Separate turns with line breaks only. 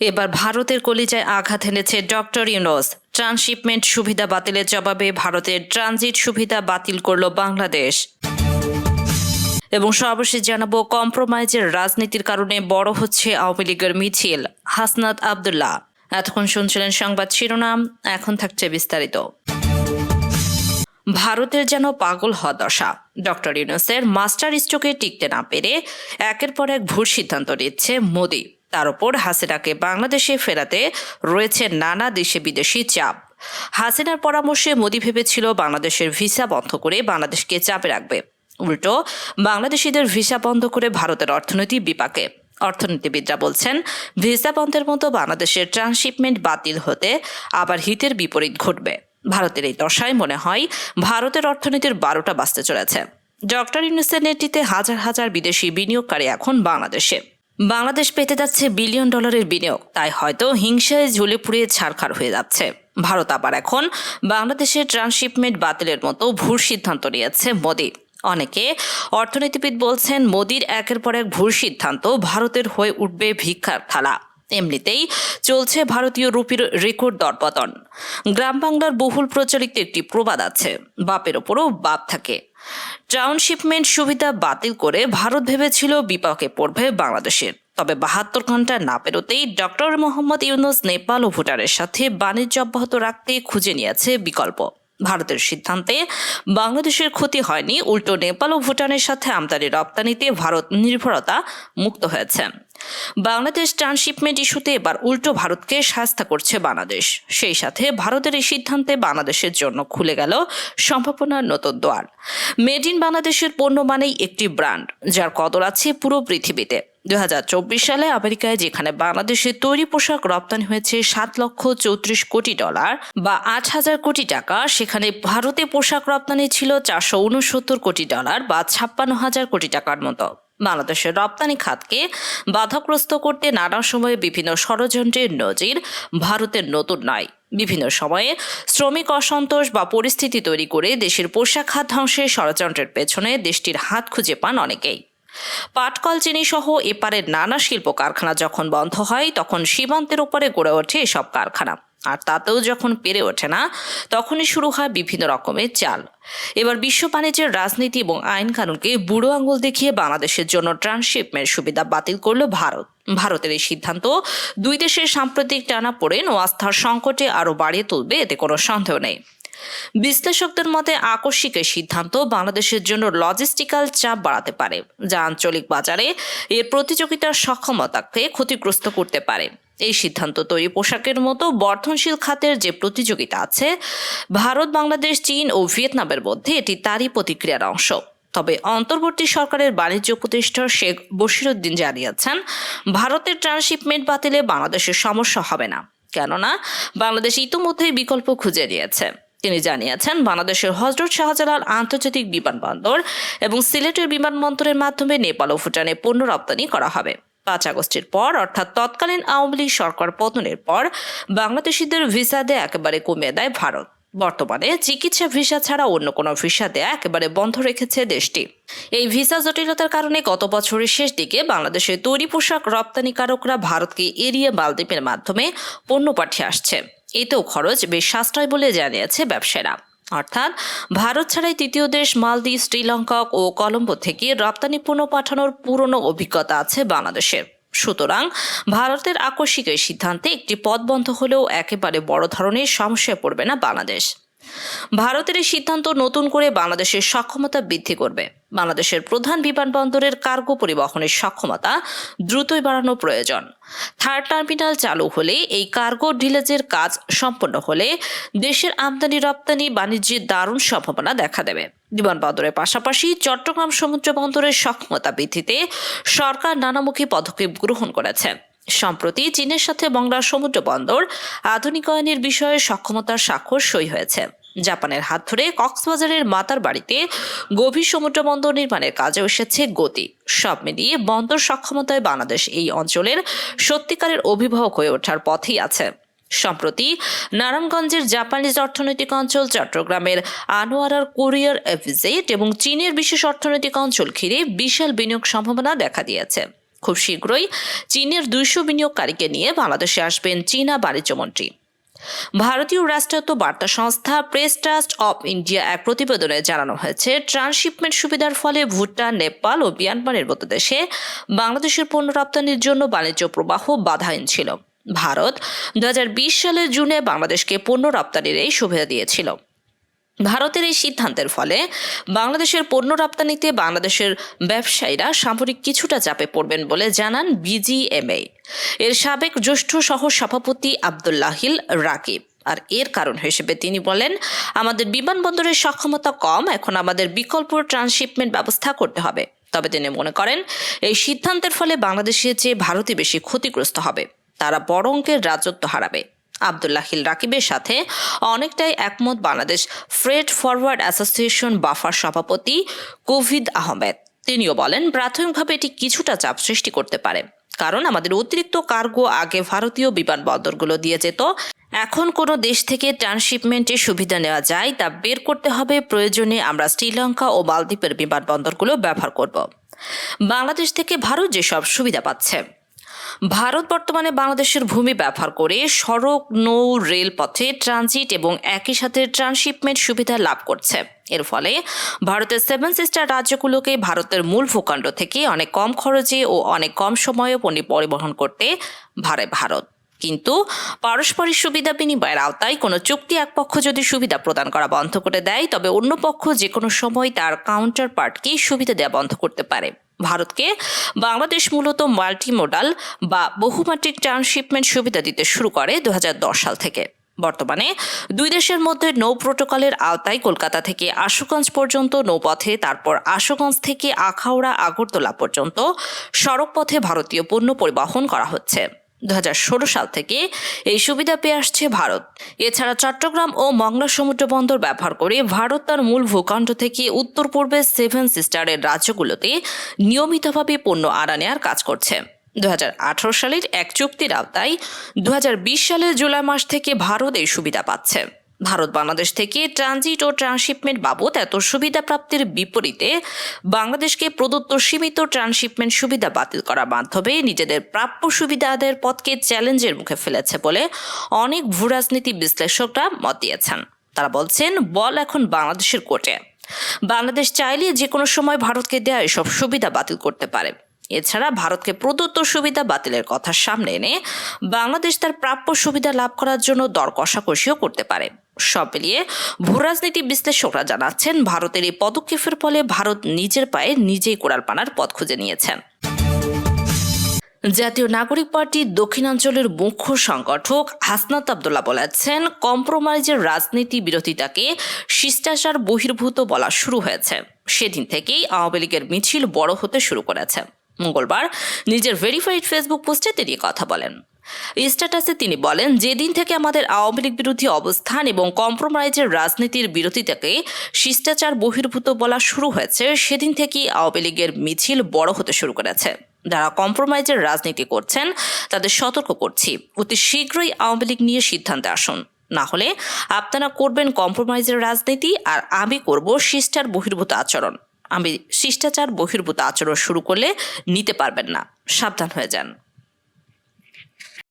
এবার ভারতের কলিজায় আঘাত এনেছে ডক্টর ইউনোস। ট্রান্সশিপমেন্ট সুবিধা বাতিলের জবাবে ভারতের ট্রানজিট সুবিধা বাতিল করল বাংলাদেশ। এবং সর্বশেষ জানাব, কম্প্রোমাইজের রাজনীতির কারণে বড় হচ্ছে আওয়ামী লীগের মিছিল। হাসনাত আবদুল্লাহ। এতক্ষণ শুনছিলেন সংবাদ শিরোনাম, এখন থাকছে বিস্তারিত। ভারতের যেন পাগল হওয়া দশা। ডক্টর ইউনুসের মাস্টার স্ট্রোকে টিকতে না পেরে একের পর এক ভুল সিদ্ধান্ত নিচ্ছে মোদি। তার উপর হাসিনাকে বাংলাদেশে ফেরাতে রয়েছে নানা দেশে বিদেশি চাপ। হাসিনার পরামর্শে মোদি ভেবেছিল বাংলাদেশের ভিসা বন্ধ করে বাংলাদেশকে চাপে রাখবে। উল্টো, বাংলাদেশিদের ভিসা বন্ধ করে ভারতের অর্থনীতি বিপাকে। অর্থনীতিবিদরা বলছেন, ভিসা বন্ধের মতো বাংলাদেশের ট্রান্সশিপমেন্ট বাতিল হতে আবার হিতের বিপরীত ঘটবে। ভারতের এই দশায় মনে হয় ভারতের অর্থনীতির বারোটা বাঁচতে চলেছে। ডক্টর ইউনুসের নেতৃত্বে হাজার হাজার বিদেশি বিনিয়োগকারী এখন বাংলাদেশে। বাংলাদেশ পেতে যাচ্ছে বিলিয়ন ডলারের বিনিয়োগ। তাই হয়তো হিংসায় ঝুলে পুড়িয়ে ছাড়খাড় হয়ে যাচ্ছে। ভারত আবার এখন বাংলাদেশের ট্রান্সশিপমেন্ট বাতিলের মতো ভুল সিদ্ধান্ত নিয়েছে মোদি। অনেকে অর্থনীতিবিদ বলছেন, মোদির একের পর এক ভুল সিদ্ধান্ত ভারতের হয়ে উঠবে ভিক্ষার থালা। এমনিতেই চলছে ভারতীয় রুপির রেকর্ড দরপতন। গ্রাম বাংলার বহুল প্রচলিত একটি প্রবাদ আছে, বাপের ওপরও বাপ থাকে। টাউনশিপমেন্ট সুবিধা বাতিল করে ভারত ভেবেছিল বিপাকে পড়বে বাংলাদেশের। তবে বাহাত্তর ঘণ্টা না পেরোতেই ডক্টর মোহাম্মদ ইউনুস নেপাল ও ভুটানের সাথে বাণিজ্য অব্যাহত রাখতে খুঁজে নিয়েছে বিকল্প। ভারতের সিদ্ধান্তে বাংলাদেশের ক্ষতি হয়নি, উল্টো নেপাল ও ভুটানের সাথে আমদানি রপ্তানিতে ভারত নির্ভরতা মুক্ত হয়েছে। বাংলাদেশ ট্রান্সশিপমেন্ট ইস্যুতে এবার উল্টো ভারতকে শাস্তা করছে বাংলাদেশ। সেই সাথে ভারতের এই সিদ্ধান্তে বাংলাদেশের জন্য খুলে গেল সম্ভাবনার নতুন দ্বার মেড ইন বাংলাদেশের পণ্য মানেই একটি ব্র্যান্ড, যার কদর আছে পুরো পৃথিবীতে। দুই হাজার চব্বিশ সালে আমেরিকায় যেখানে বাংলাদেশের তৈরি পোশাক রপ্তানি হয়েছে সাত লক্ষ চৌত্রিশ কোটি ডলার বা আট হাজার কোটি টাকা, সেখানে ভারতে পোশাক রপ্তানি ছিল চারশো উনসত্তর কোটি ডলার বা ছাপ্পান্ন হাজার কোটি টাকার মতো। বাংলাদেশের রপ্তানি খাতকে বাধাগ্রস্ত করতে নানা সময়ে বিভিন্ন ষড়যন্ত্রের নজির ভারতের নতুন নয়। বিভিন্ন সময়ে শ্রমিক অসন্তোষ বা পরিস্থিতি তৈরি করে দেশের পোশাক খাত ধ্বংসের ষড়যন্ত্রের পেছনে দেশটির হাত খুঁজে পান অনেকেই। পাটকল চিনি সহ এপারের নানা শিল্প কারখানা যখন বন্ধ হয়, তখন সীমান্তের উপরে গড়ে ওঠে এসব কারখানা। আর তাতেও যখন পেরে ওঠে না, তখনই শুরু হয় বিভিন্ন রকমের চাল। এবার বিশ্ব বাণিজ্যের রাজনীতি এবং আইন কানুনকে বুড়ো আঙুল দেখিয়ে বাংলাদেশের জন্য ট্রান্সশিপমেন্ট সুবিধা বাতিল করল ভারত। ভারতের এই সিদ্ধান্ত দুই দেশের সাম্প্রতিক টানা পড়েন ও আস্থার সংকটে আরও বাড়িয়ে তুলবে, এতে কোনো সন্দেহ নেই। বিশ্লেষকদের মতে আকস্মিক এই সিদ্ধান্ত বাংলাদেশের জন্য লজিস্টিক্যাল চাপ বাড়াতে পারে, যা আঞ্চলিক বাজারে এর প্রতিযোগিতার সক্ষমতাকে ক্ষতিগ্রস্ত করতে পারে। এই সিদ্ধান্ত তৈরি। পোশাকের মতো বর্ধনশীল খাতের যে প্রতিযোগিতা আছে, ভারত, বাংলাদেশ, চীন ও ভিয়েতনামের মধ্যে এটি তারই প্রতিক্রিয়ার অংশ। তবে অন্তর্বর্তী সরকারের বাণিজ্য উপদেষ্টা শেখ বশিরুদ্দিন জানিয়েছেন, ভারতের ট্রান্সশিপমেন্ট বাতিলে বাংলাদেশের সমস্যা হবে না। কেননা, বাংলাদেশ ইতিমধ্যেই বিকল্প খুঁজে নিয়েছে। তিনি জানিয়েছেন, বাংলাদেশের হজরত শাহজালাল আন্তর্জাতিক বিমানবন্দর এবং সিলেটের বিমানবন্দরের মাধ্যমে নেপাল ও ভুটানে পণ্য রপ্তানি করা হবে। পাঁচ আগস্টের পর, অর্থাৎ তৎকালীন আওয়ামী লীগ সরকার পতনের পর, বাংলাদেশিদের ভিসা দেয় একেবারে কমিয়ে দেয় ভারত। বর্তমানে চিকিৎসা ভিসা ছাড়া অন্য কোনো ভিসা দেয়া একেবারে বন্ধ রেখেছে দেশটি। এই ভিসা জটিলতার কারণে গত বছরের শেষ দিকে বাংলাদেশের তৈরি পোশাক রপ্তানিকারকরা ভারতকে এড়িয়ে মালদ্বীপের মাধ্যমে পণ্য পাঠিয়ে আসছে। এতেও খরচ বেশ সাশ্রয় বলে জানিয়েছে ব্যবসায়ীরা। অর্থাৎ ভারত ছাড়াই তৃতীয় দেশ মালদ্বীপ, শ্রীলঙ্কা ও কলম্বো থেকে রপ্তানি পণ্য পাঠানোর পুরনো অভিজ্ঞতা আছে বাংলাদেশের। সুতরাং ভারতের আকস্মিক এই সিদ্ধান্তে একটি পথ বন্ধ হলেও একেবারে বড় ধরনের সমস্যায় পড়বে না বাংলাদেশ। ভারতের এই সিদ্ধান্ত নতুন করে বাংলাদেশের সক্ষমতা বৃদ্ধি করবে। বাংলাদেশের প্রধান বিমানবন্দরের কার্গো পরিবহনের সক্ষমতা দ্রুতই বাড়ানো প্রয়োজন। থার্ড টার্মিনাল চালু হলে এই কার্গো ডিলেজের কাজ সম্পন্ন হলে দেশের আমদানি, রপ্তানি, বাণিজ্যের দারুণ সম্ভাবনা দেখা দেবে। বিমানবন্দরের পাশাপাশি চট্টগ্রাম সমুদ্র বন্দরের সক্ষমতা বৃদ্ধিতে সরকার নানামুখী পদক্ষেপ গ্রহণ করেছে। সম্প্রতি চীনের সাথে বাংলার সমুদ্র বন্দর আধুনিকায়নের বিষয়ে সক্ষমতার স্বাক্ষর সই হয়েছে। জাপানের হাত ধরে কক্সবাজারের মাতার বাড়িতে গভীর সমুদ্র বন্দর নির্মাণের কাজে এসেছে গতি। সব মিলিয়ে বন্দর সক্ষমতায় বাংলাদেশ এই অঞ্চলের সত্যিকারের অভিভাবক হয়ে ওঠার পথেই আছে। সম্প্রতি নারায়ণগঞ্জের জাপানিজ অর্থনৈতিক অঞ্চল চট্টগ্রামের আনোয়ারার কোরিয়ার এভিজেট এবং চীনের বিশেষ অর্থনৈতিক অঞ্চল ঘিরে বিশাল বিনিয়োগ সম্ভাবনা দেখা দিয়েছে। খুব শীঘ্রই চীনের দুইশো বিনিয়োগকারীকে নিয়ে বাংলাদেশে আসবেন চীনা বাণিজ্যমন্ত্রী ভারতীয় রাষ্ট্রায়ত্ত বার্তা সংস্থা প্রেস ট্রাস্ট অব ইন্ডিয়া এক প্রতিবেদনে জানানো হয়েছে ট্রান্সশিপমেন্ট সুবিধার ফলে ভুটান, নেপাল ও মিয়ানমারের মতো দেশে বাংলাদেশের পণ্য রপ্তানির জন্য বাণিজ্য প্রবাহ বাধাহীন ছিল। ভারত দু হাজার বিশ সালের জুনে বাংলাদেশকে পণ্য রপ্তানির এই সুবিধা দিয়েছিল। ভারতের এই সিদ্ধান্তের ফলে বাংলাদেশের পণ্য রপ্তানিতে বাংলাদেশের ব্যবসায়ীরা সামরিক কিছুটা চাপে পড়বেন বলে জানান বিজিএমএ। এর সাবেক জ্যেষ্ঠ সহ সভাপতি আবদুল্লাহিল রাকিব। আর এর কারণ হিসেবে তিনি বলেন, আমাদের বিমানবন্দরের সক্ষমতা কম, এখন আমাদের বিকল্প ট্রান্সশিপমেন্ট ব্যবস্থা করতে হবে। তবে তিনি মনে করেন, এই সিদ্ধান্তের ফলে বাংলাদেশের চেয়ে ভারতই বেশি ক্ষতিগ্রস্ত হবে। তারা বড় অঙ্কের রাজত্ব হারাবে। আবদুল্লাহিল রাকিবের সাথে অনেকটাই একমত Bangladesh freight forward association buffer সভাপতি কোভিদ আহমেদ। তিনিও বলেন, প্রাথমিকভাবে এটি কিছুটা চাপ সৃষ্টি করতে পারে। কারণ আমাদের অতিরিক্ত কার্গো আগে ভারতীয় বিমানবন্দরগুলো দিয়ে যেত এখন কোনো দেশ থেকে ট্রান্সশিপমেন্টের সুবিধা নেওয়া যায় তা বের করতে হবে। প্রয়োজনে আমরা শ্রীলঙ্কা ও মালদ্বীপের বিমানবন্দরগুলো ব্যবহার করব। বাংলাদেশ থেকে ভারত যেসব সুবিধা পাচ্ছে। ভারত বর্তমানে বাংলাদেশের ভূমি ব্যবহার করে সড়ক, নৌ, রেলপথে ট্রানজিট এবং একই সাথে ট্রান্সশিপমেন্ট সুবিধা লাভ করছে। এর ফলে ভারতের সেভেন সিস্টার রাজ্যগুলোকে ভারতের মূল ভূখণ্ড থেকে অনেক কম খরচে ও অনেক কম সময়ে পণ্য পরিবহন করতে ভারে ভারত। কিন্তু পারস্পরিক সুবিধা বিনিময়ের আওতায় কোনো চুক্তি এক পক্ষ যদি সুবিধা প্রদান করা বন্ধ করে দেয়, তবে অন্য পক্ষ যে কোনো সময় তার কাউন্টার পার্টকেই সুবিধা দেওয়া বন্ধ করতে পারে। ভারতকে বাংলাদেশ মূলত মাল্টি মাল্টিমোডাল বা বহুমাত্রিক ট্রান্সশিপমেন্ট সুবিধা দিতে শুরু করে দু হাজার দশ সাল থেকে। বর্তমানে দুই দেশের মধ্যে নৌ প্রোটোকলের আওতায় কলকাতা থেকে আশুগঞ্জ পর্যন্ত নৌপথে, তারপর আশুগঞ্জ থেকে আখাউড়া, আগরতলা পর্যন্ত সড়কপথে ভারতীয় পণ্য পরিবহন করা হচ্ছে। দু হাজার ষোলো সাল থেকে এই সুবিধা পেয়ে আসছে ভারত। এছাড়া চট্টগ্রাম ও মংলা সমুদ্র বন্দর ব্যবহার করে ভারত তার মূল ভূখণ্ড থেকে উত্তর পূর্বে সেভেন সিস্টারের রাজ্যগুলোতে নিয়মিতভাবে পণ্য আড়া নেওয়ার কাজ করছে। দু হাজার আঠারো সালের এক চুক্তির আওতায় দুহাজার বিশ সালের জুলাই মাস থেকে ভারত এই সুবিধা পাচ্ছে। ভারত বাংলাদেশ থেকে ট্রানজিট ও ট্রান্সশিপমেন্ট বাবদ এত সুবিধা প্রাপ্তির বিপরীতে বাংলাদেশকে প্রদত্ত সীমিত ট্রান্সশিপমেন্ট সুবিধা বাতিল করার মাধ্যমে নিজেদের প্রাপ্য সুবিধা আদায়ের পথকে চ্যালেঞ্জের মুখে ফেলেছে বলে অনেক ভূরাজনীতি বিশ্লেষকরা মত দিয়েছেন। তারা বলছেন, বল এখন বাংলাদেশের কোর্টে বাংলাদেশ চাইলে যে কোনো সময় ভারতকে দেওয়া এসব সুবিধা বাতিল করতে পারে। এছাড়া ভারতকে প্রদত্ত সুবিধা বাতিলের কথা সামনে এনে বাংলাদেশ তার প্রাপ্য সুবিধা লাভ করার জন্য দর কষাকষিও করতে পারে। সব মিলিয়ে ভূরাজনীতি বিশ্লেষকরা জানাচ্ছেন, ভারতের এই পদক্ষেপের ফলে ভারত নিজের পায়ে নিজেই কোড়াল পানার পথ খুঁজে নিয়েছেন। জাতীয় নাগরিক পার্টির দক্ষিণাঞ্চলের মুখ্য সংগঠক হাসনাত আবদুল্লাহ বলেছেন, কম্প্রোমাইজের রাজনীতি বিরোধিতাকে শিষ্টাচার বহির্ভূত বলা শুরু হয়েছে। সেদিন থেকেই আওয়ামী লীগের মিছিল বড় হতে শুরু করেছে। মঙ্গলবার নিজের ভেরিফাইড ফেসবুক পোস্টে তিনি কথা বলেন। স্ট্যাটাসে তিনি বলেন, যেদিন থেকে আমাদের আওয়ামী লীগ বিরোধী অবস্থান এবং কম্প্রোমাইজের রাজনীতির বিরোধিতাকে শিষ্টাচার বহির্ভূত বলা শুরু হয়েছে, সেদিন থেকেই আওয়ামী লীগের মিছিল বড় হতে শুরু করেছে। যারা কম্প্রোমাইজের রাজনীতি করছেন, তাদের সতর্ক করছি। অতি শীঘ্রই আওয়ামী লীগ নিয়ে সিদ্ধান্তে আসুন। না হলে আপনারা করবেন কম্প্রোমাইজের রাজনীতি আর আমি করব শিষ্টার বহির্ভূত আচরণ। আমি শিষ্টাচার বহির্ভূত আচরণ শুরু করলে নিতে পারবেন না। সাবধান হয়ে যান।